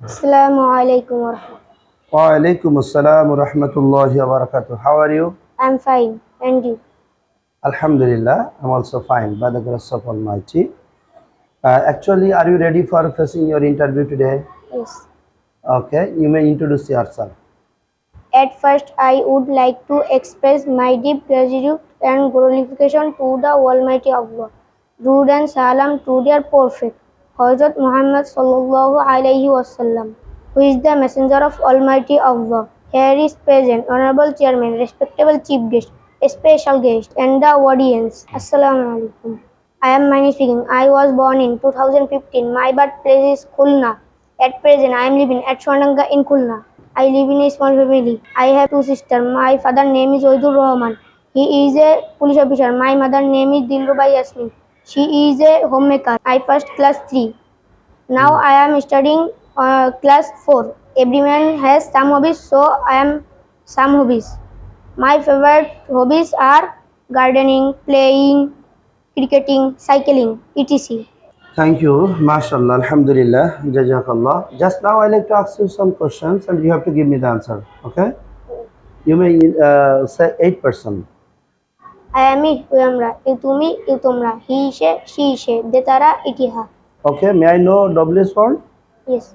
আসসালামু আলাইকুম ওয়া আলাইকুম আসসালাম ওয়া রাহমাতুল্লাহি ওয়া বারাকাতুহু how you? You I am fine and you আলহামদুলিল্লাহ I am also fine by the grace actually are you ready for facing your interview today? Yes. Okay you may introduce yourself. At first i would like to express my deep gratitude and glorification to the almighty allah Dude and salam to their perfect Hazrat Muhammad sallallahu alaihi wasallam, who is the messenger of Almighty Allah. Here is present, honorable chairman, respectable chief guest, special guest, and the audience. Assalamu alaikum. I am Mani speaking. I was born in 2015. My birthplace is Khulna. At present, I am living at Swananga in Khulna. I live in a small family. I have two sisters. My father name is Oidur Rahman. He is a police officer. My mother name is Dilruba Yasmin. She is a homemaker. I first class 3. Now hmm. I am studying uh, class 4. Every man has some hobbies, so I am some hobbies. My favorite hobbies are gardening, playing, cricketing, cycling, etc. Thank you, mashallah, alhamdulillah, jazakallah. Just now I like to ask you some questions and you have to give me the answer, okay? You may uh, say 8%. আয়ামি হুয়ামরা এ তুমি এ তোমরা he সে she সে they তারা ইটিহা okay may I know W sound yes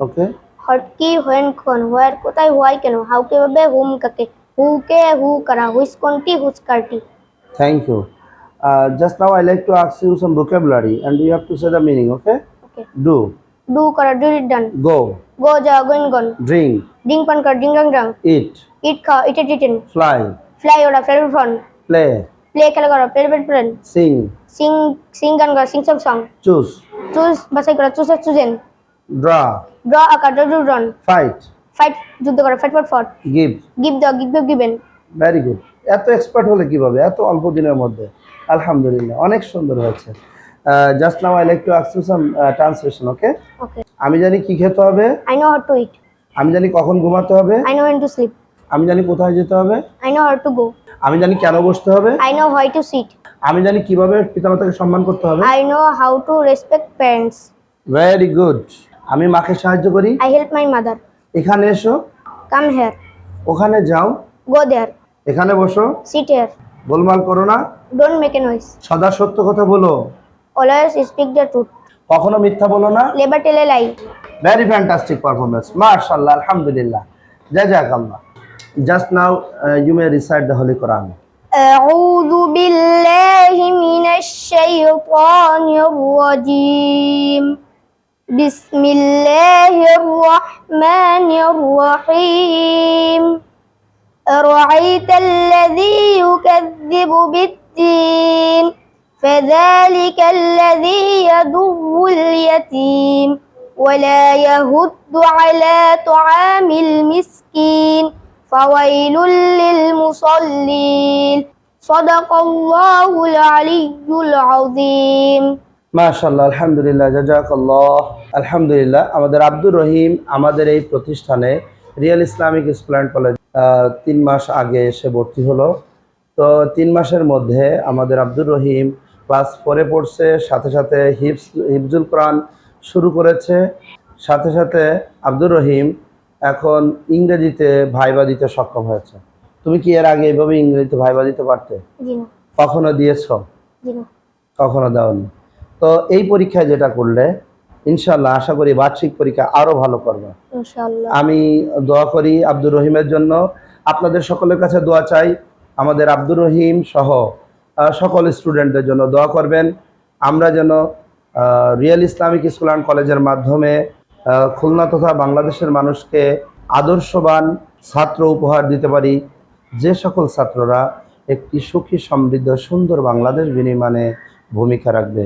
okay what কি হোয়েন কোন হোয়ার কোথায় হোয়াই কেন হাউ কে ভাবে হুম কাকে হু কে হু করা হুইস কোনটি whose কারটি thank you just now I like to ask you some vocabulary and you have to say the meaning okay okay do do করা do it done go go যা going গন drink drink পান কর drink drink eat eat খাও eat eat eaten fly fly ওরা fly flown play, play খেলা করা play বেট played sing, sing sing গান করা sing sang sung choose, choose বাছাই করা চুজ চুজেন draw, ড্র আকার ড্র রন fight, ফাইট যুদ্ধ করা fight fought fought give. Give দ গিভ গিভেন ভেরি গুড এত এক্সপার্ট হলে কীভাবে? এত অল্প দিনের মধ্যে। আলহামদুলিল্লাহ অনেক সুন্দর হয়েছে। Just now I like to ask some translation okay okay আমি জানি কি খেতে হবে। I know how to eat আমি জানি কখন ঘুমাতে হবে। I know when to sleep. আমি জানি কোথায় যেতে হবে। I know how to go আমি জানি কেন বসতে হবে। I know how to sit আমি জানি কীভাবে পিতামাতাকে সম্মান করতে হবে। I know how to respect parents very good আমি মাকে সাহায্য করি। আই হেল্প মাই মাদার এখানে এসো। কাম হিয়ার ওখানে যাও। গো देयर এখানে বসো। সিট হিয়ার গোলমাল করো না। ডোন্ট মেক এ নয়েজ সদা সত্য কথা বলো। অলওয়েজ স্পিক দ্য ট্রুথ কখনো মিথ্যা বলো না। Never tell a lie very fantastic performance মাশাআল্লাহ আলহামদুলিল্লাহ। জাজাকাল্লাহ। Just now uh, you may recite the holy quran. أعوذ بالله من الشيطان الرجيم. بسم الله الرحمن الرحيم. أرأيت الذي يكذب بالدين؟ فذلك الذي يدر اليتيم. ولا يهد على طعام المسكين. ফাওয়াইলুল লিল মুসাল্লিন সাদাকাল্লাহুল আলিয়্যুল আযীম মাশাআল্লাহ, আলহামদুলিল্লাহ জাযাকাল্লাহ আলহামদুলিল্লাহ, আমাদের আব্দুর রহিম আমাদের এই প্রতিষ্ঠানে real Islamic school and college তিন মাস আগে এসে ভর্তি হলো। তো তিন মাসের মধ্যে আমাদের আব্দুর রহিম ক্লাস ফোরে পড়ছে, সাথে সাথে হিপস হিফজুল কোরআন শুরু করেছে। সাথে সাথে আব্দুর রহিম এখন ইংরেজিতে ভাইবা দিতে সক্ষম হয়েছে। তুমি কি এর আগে এইভাবে ইংরেজিতে ভাইবা দিতে পারতে? কখনো দিয়েছ? কখনো দাওনি? তো এই পরীক্ষায় যেটা করলে ইনশাল্লাহ আশা করি বার্ষিক পরীক্ষা আরও ভালো করবে। আমি দোয়া করি আব্দুর রহিমের জন্য। আপনাদের সকলের কাছে দোয়া চাই। আমাদের আব্দুর রহিম সহ সকল স্টুডেন্টদের জন্য দোয়া করবেন। আমরা যেন রিয়েল ইসলামিক স্কুল অ্যান্ড কলেজের মাধ্যমে খুলনা তথা বাংলাদেশের মানুষকে আদর্শবান ছাত্র উপহার দিতে পারি। যে সকল ছাত্ররা একটি সুখী, সমৃদ্ধ, সুন্দর বাংলাদেশ বিনির্মাণে ভূমিকা রাখবে।